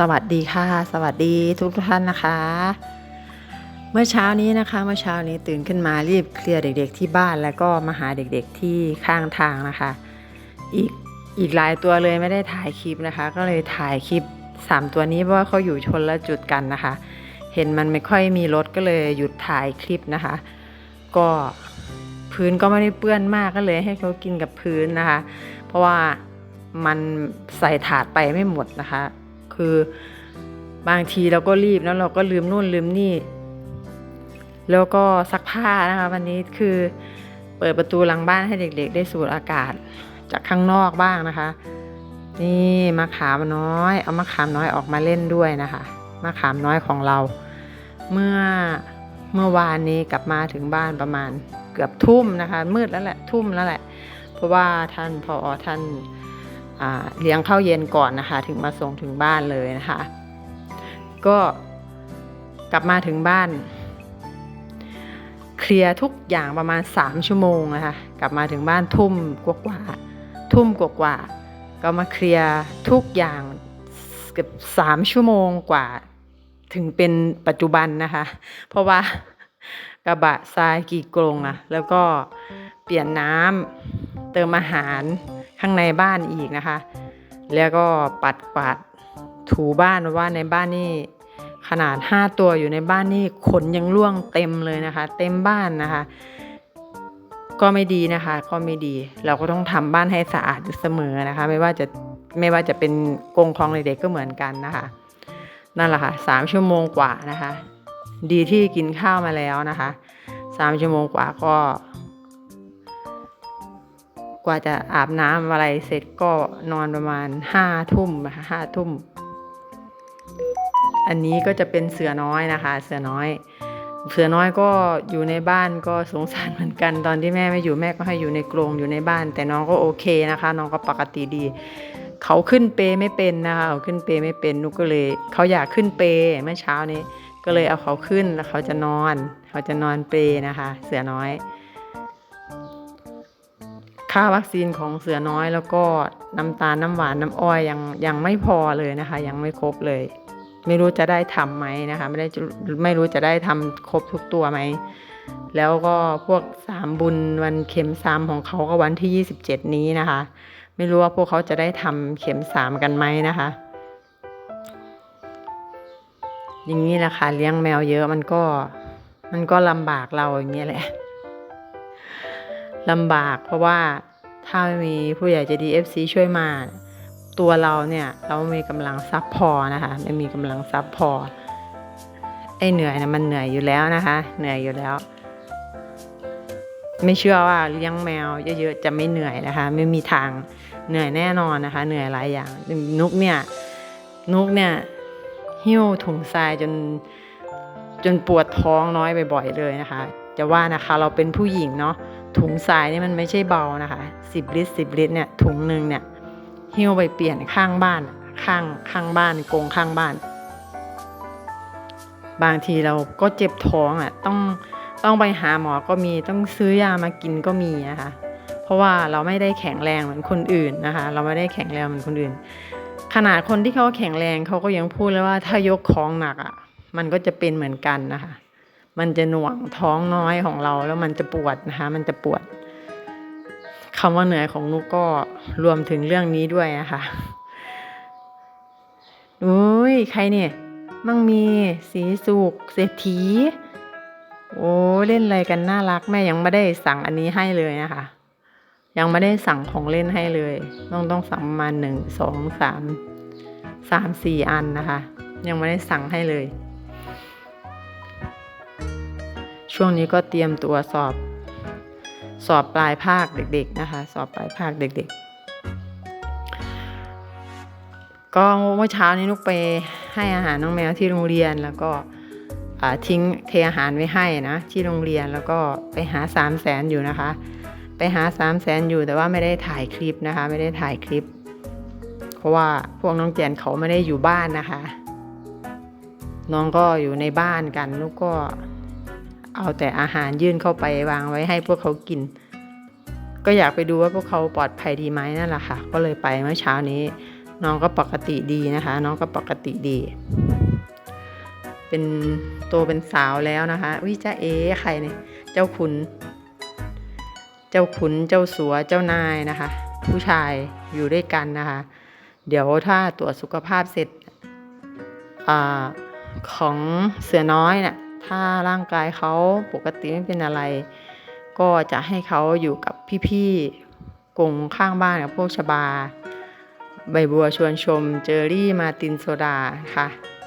สวัสดีค่ะ สวัสดีทุกท่านนะคะ เมื่อเช้านี้นะคะเมื่อเช้านี้ตื่นขึ้นมารีบเคลียร์เด็ก ๆ ที่บ้านแล้วก็มาหาเด็กๆที่ข้างทางนะคะ อีกอีกหลายตัวเลยไม่ได้ถ่ายคลิปนะคะ ก็เลยถ่ายคลิป 3 ตัวนี้เพราะว่าเขาอยู่ชนละจุดกันนะคะ เห็นมันไม่ค่อยมีรถก็เลยหยุดถ่ายคลิปนะคะ ก็พื้นก็ไม่ได้เปื้อนมากก็เลยให้เขากินกับพื้นนะคะ เพราะว่ามันใส่ถาดไปไม่หมดนะคะ คือบางทีเราก็รีบแล้วเราก็ลืมนู่นลืมนี่ แล้วก็ซักผ้านะคะวันนี้คือเปิดประตูหลังบ้านให้เด็ก ๆ ได้สูดอากาศจากข้างนอกบ้างนะคะ นี่มะขามน้อย เอามะขามน้อยออกมาเล่นด้วยนะคะมะขามน้อยของเรา เมื่อเมื่อวานนี้กลับมาถึงบ้านประมาณเกือบทุ่มนะคะ มืดแล้วแหละทุ่มแล้วแหละ เพราะว่าท่านพอท่าน เลี้ยงข้าวเย็นก่อนนะคะ ถึงมาส่งถึงบ้านเลยนะคะ ก็กลับมาถึงบ้าน เคลียร์ทุกอย่างประมาณ 3 ชั่วโมงนะคะ กลับมาถึงบ้านทุ่มกว่าๆทุ่มกว่าๆก็มาเคลียร์ทุกอย่างเกือบ3ชั่วโมงกว่า ถึงเป็นปัจจุบันนะคะ เพราะว่ากระบะทรายกี่กรงอะแล้วก็เปลี่ยนน้ำเติมอาหาร ข้างในบ้านอีกนะคะ แล้วก็ปัดกวาดถูบ้านว่าในบ้านนี่ขนาด 5 ตัวอยู่ในบ้านนี่ขนยังร่วงเต็มเลยนะคะ เต็มบ้านนะคะ ก็ไม่ดีนะคะ ก็ไม่ดี เราก็ต้องทำบ้านให้สะอาดอยู่เสมอนะคะ ไม่ว่าจะไม่ว่าจะเป็นกรงของเด็กๆก็เหมือนกันนะคะ นั่นแหละค่ะสามชั่วโมงกว่านะคะ ดีที่กินข้าวมาแล้วนะคะสามชั่วโมงกว่าก็ กว่าจะอาบน้ำอะไรเสร็จก็นอนประมาณห้าทุ่มนะคะห้าทุ่ม อันนี้ก็จะเป็นเสือน้อยนะคะ เสือน้อย เสือน้อยก็อยู่ในบ้านก็สงสารเหมือนกัน ตอนที่แม่ไม่อยู่แม่ก็ให้อยู่ในกรงอยู่ในบ้าน แต่น้องก็โอเคนะคะ น้องก็ปกติดี เขาขึ้นเปไม่เป็นนะคะเขาขึ้นเปไม่เป็นนุกก็เลยเขาอยากขึ้นเปเมื่อเช้านี้ก็เลยเอาเขาขึ้นแล้วเขาจะนอน เขาจะนอนเปนะคะ เสือน้อย ค่าวัคซีนของเสือน้อยแล้วก็น้ำตาลน้ำหวานน้ำอ้อยยังยังไม่พอเลยนะคะ ยังไม่ครบเลย ไม่รู้จะได้ทำไหมนะคะ ไม่ได้ไม่รู้จะได้ทำครบทุกตัวไหมแล้วก็พวกสามบุญวันเข็มสามของเขาก็วันที่ 27 นี้นะคะ ไม่รู้ว่าพวกเขาจะได้ทำเข็มสามกันไหมนะคะ อย่างนี้แหละค่ะเลี้ยงแมวเยอะมันก็มันก็ลำบากเราอย่างเงี้ยแหละ ลำบากเพราะว่าถ้าไม่มีผู้ใหญ่ใจดี FC ช่วยมา ตัวเราเนี่ยเราไม่มีกำลังซับพอนะคะไม่มีกำลังซับพอไอเหนื่อยนะมันเหนื่อยอยู่แล้วนะคะ เหนื่อยอยู่แล้ว ไม่เชื่อว่าเลี้ยงแมวเยอะๆจะไม่เหนื่อยนะคะ ไม่มีทางเหนื่อยแน่นอนนะคะ เหนื่อยหลายอย่างนุกเนี่ยนุกเนี่ยหิ้วถุงทรายจนจนปวดท้องน้อยบ่อยๆเลยนะคะ จะว่านะคะเราเป็นผู้หญิงเนาะ ถุงทรายนี่มันไม่ใช่เบานะคะสิบลิตรสิบลิตรเนี่ยถุงหนึ่งเนี่ยหิ้วไปเปลี่ยนข้างบ้านข้างข้างบ้านกงข้างบ้าน บางทีเราก็เจ็บท้องอะต้องต้องไปหาหมอก็มีต้องซื้อยามากินก็มีนะคะเพราะว่าเราไม่ได้แข็งแรงเหมือนคนอื่นนะคะ เราไม่ได้แข็งแรงเหมือนคนอื่น ขนาดคนที่เขาแข็งแรงเขาก็ยังพูดเลยว่าถ้ายกของหนักอะมันก็จะเป็นเหมือนกันนะคะ มันจะหน่วงท้องน้อยของเราแล้วมันจะปวดนะคะ มันจะปวดคำว่าเหนื่อยของนุกก็รวมถึงเรื่องนี้ด้วยนะคะอุ้ยใครเนี่ย มั่งมีสีสุกเศรษฐีโอ้เล่นอะไรกันน่ารักแม่ยังไม่ได้สั่งอันนี้ให้เลยนะคะ ยังไม่ได้สั่งของเล่นให้เลย ต้องต้องสั่งประมาณหนึ่งสองสามสามสี่อันนะคะ ยังไม่ได้สั่งให้เลย ช่วงนี้ก็เตรียมตัวสอบ สอบปลายภาคเด็กๆนะคะ สอบปลายภาคเด็ก ๆ ก็เมื่อเช้านี้นุกไปให้อาหารน้องแมวที่โรงเรียนแล้วก็ทิ้งเทอาหารไว้ให้นะที่โรงเรียนแล้วก็ไปหาสามแสนอยู่นะคะ ไปหาสามแสนอยู่แต่ว่าไม่ได้ถ่ายคลิปนะคะ ไม่ได้ถ่ายคลิป เพราะว่าพวกน้องแจนเขาไม่ได้อยู่บ้านนะคะ น้องก็อยู่ในบ้านกันลูกก็ เอาแต่อาหารยื่นเข้าไปวางไว้ให้พวกเขากิน ก็อยากไปดูว่าพวกเขาปลอดภัยดีไหมนั่นแหละค่ะ ก็เลยไปเมื่อเช้านี้ น้องก็ปกติดีนะคะ น้องก็ปกติดี เป็นโตเป็นสาวแล้วนะคะวิจ้าเอใครเนี่ยเจ้าขุนเจ้าขุนเจ้าสัวเจ้านายนะคะ ผู้ชายอยู่ด้วยกันนะคะ เดี๋ยวถ้าตรวจสุขภาพเสร็จอของเสือน้อยเนะ่ย ถ้าร่างกายเขาปกติไม่เป็นอะไร ก็จะให้เขาอยู่กับพี่ๆกงข้างบ้านกับพวกชบา ใบบัวชวนชมเจอรี่มาตินโซดาค่ะ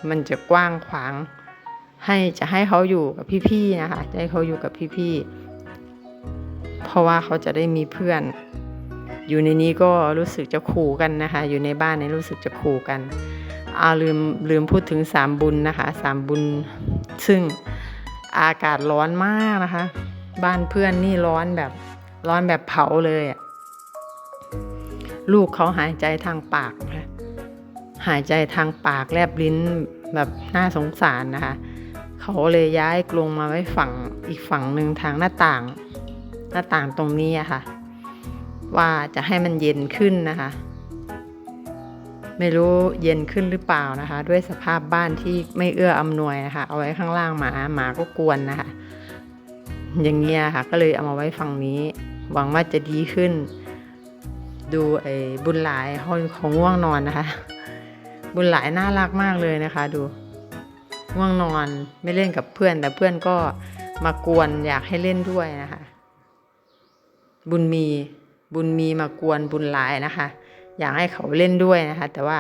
มันจะกว้างขวาง ให้จะให้เขาอยู่กับพี่ๆนะคะจะให้เขาอยู่กับพี่ๆเพราะว่าเขาจะได้มีเพื่อน อยู่ในนี้ก็รู้สึกจะขู่กันนะคะ อยู่ในบ้านนี้รู้สึกจะขู่กันอาลืมลืมพูดถึงสามบุญนะคะสามบุญ ซึ่งอากาศร้อนมากนะคะ บ้านเพื่อนนี่ร้อนแบบร้อนแบบเผาเลยอะลูกเขาหายใจทางปากนะหายใจทางปากแลบลิ้นแบบน่าสงสารนะคะ เขาเลยย้ายกรงมาไว้ฝั่งอีกฝั่งหนึ่งทางหน้าต่าง หน้าต่างตรงนี้อะค่ะ ว่าจะให้มันเย็นขึ้นนะคะ ไม่รู้เย็นขึ้นหรือเปล่านะคะ ด้วยสภาพบ้านที่ไม่เอื้ออำนวยนะคะ เอาไว้ข้างล่างหมาหมาก็กวนนะคะ อย่างเงี้ยค่ะ ก็เลยเอามาไว้ฝั่งนี้ หวังว่าจะดีขึ้น ดูไอ้บุญหลายเขาเขาง่วงนอนนะคะ บุญหลายน่ารักมากเลยนะคะ ดูง่วงนอนไม่เล่นกับเพื่อน แต่เพื่อนก็มากวนอยากให้เล่นด้วยนะคะ บุญมีบุญมีมากวนบุญหลายนะคะ อยากให้เขาเล่นด้วยนะคะ แต่ว่า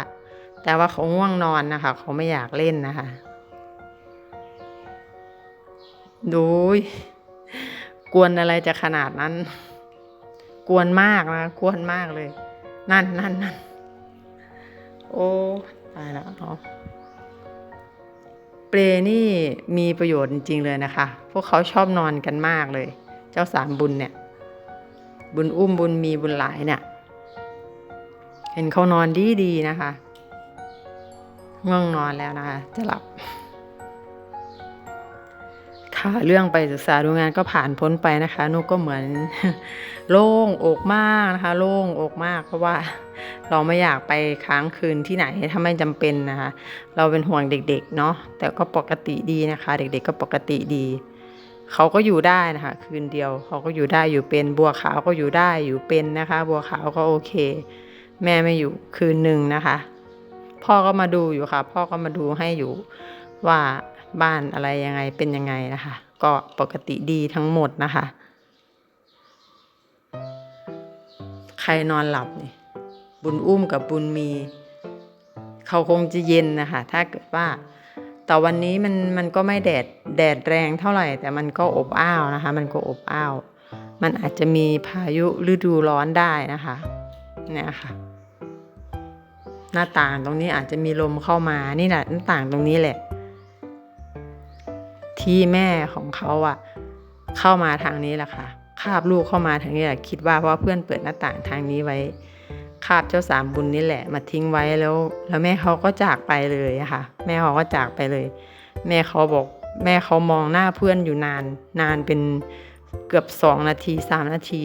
แต่ว่าเขาง่วงนอนนะคะ เขาไม่อยากเล่นนะคะ ดูยกวนอะไรจะขนาดนั้น กวนมากนะกวนมากเลย นั่นนั่นนั่นโอ้ตายแล้วเนาะเปรนี่มีประโยชน์จริง ๆ เลยนะคะ พวกเขาชอบนอนกันมากเลย เจ้าสามบุญเนี่ย บุญอุ้มบุญมีบุญหลายเนี่ย ห็นเขานอนดีดีนะคะง่วงนอนแล้วนะคะ จะหลับ ค่ะเรื่องไปศึกษาดูงานก็ผ่านพ้นไปนะคะนุกก็เหมือนโล่งอกมากนะคะ โล่งอกมากเพราะว่าเราไม่อยากไปค้างคืนที่ไหนถ้าไม่จำเป็นนะคะ เราเป็นห่วงเด็กๆเนาะแต่ก็ปกติดีนะคะ เด็กๆก็ปกติดีเขาก็อยู่ได้นะคะ คืนเดียวเขาก็อยู่ได้อยู่เป็นบัวขาวก็อยู่ได้อยู่เป็นนะคะ บัวขาวก็โอเค แม่ไม่อยู่คืนหนึ่งนะคะ พ่อก็มาดูอยู่ค่ะ พ่อก็มาดูให้อยู่ว่าบ้านอะไรยังไงเป็นยังไงนะคะ ก็ปกติดีทั้งหมดนะคะ ใครนอนหลับนี่บุญอุ้มกับบุญมี เขาคงจะเย็นนะคะ ถ้าเกิดว่าแต่วันนี้มันมันก็ไม่แดดแดดแรงเท่าไหร่ แต่มันก็อบอ้าวนะคะ มันก็อบอ้าว มันอาจจะมีพายุฤดูร้อนได้นะคะ เนี่ยค่ะ หน้าต่างตรงนี้อาจจะมีลมเข้ามานี่แหละหน้าต่างตรงนี้แหละ ที่แม่ของเขาอะเข้ามาทางนี้แหละค่ะคาบลูกเข้ามาทางนี้แหละคิดว่าเพราะเพื่อนเปิดหน้าต่างทางนี้ไว้คาบเจ้าสามบุญนี่แหละ มาทิ้งไว้แล้ว แล้วแม่เขาก็จากไปเลยค่ะ แม่เขาก็จากไปเลย แม่เขาบอก แม่เขามองหน้าเพื่อนอยู่นาน นานเป็นเกือบสองนาทีสามนาที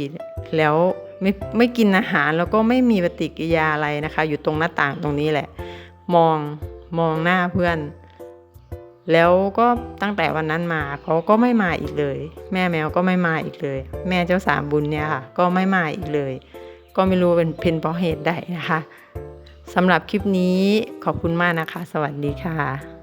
แล้ว ไม่ไม่กินอาหารแล้วก็ไม่มีปฏิกิริยาอะไรนะคะ อยู่ตรงหน้าต่างตรงนี้แหละ มองมองหน้าเพื่อน แล้วก็ตั้งแต่วันนั้นมาเขาก็ไม่มาอีกเลย แม่แมวก็ไม่มาอีกเลย แม่เจ้าสามบุญเนี่ยค่ะ ก็ไม่มาอีกเลย ก็ไม่รู้เป็นเป็นเพราะเหตุใดนะคะสำหรับคลิปนี้ขอบคุณมากนะคะ สวัสดีค่ะ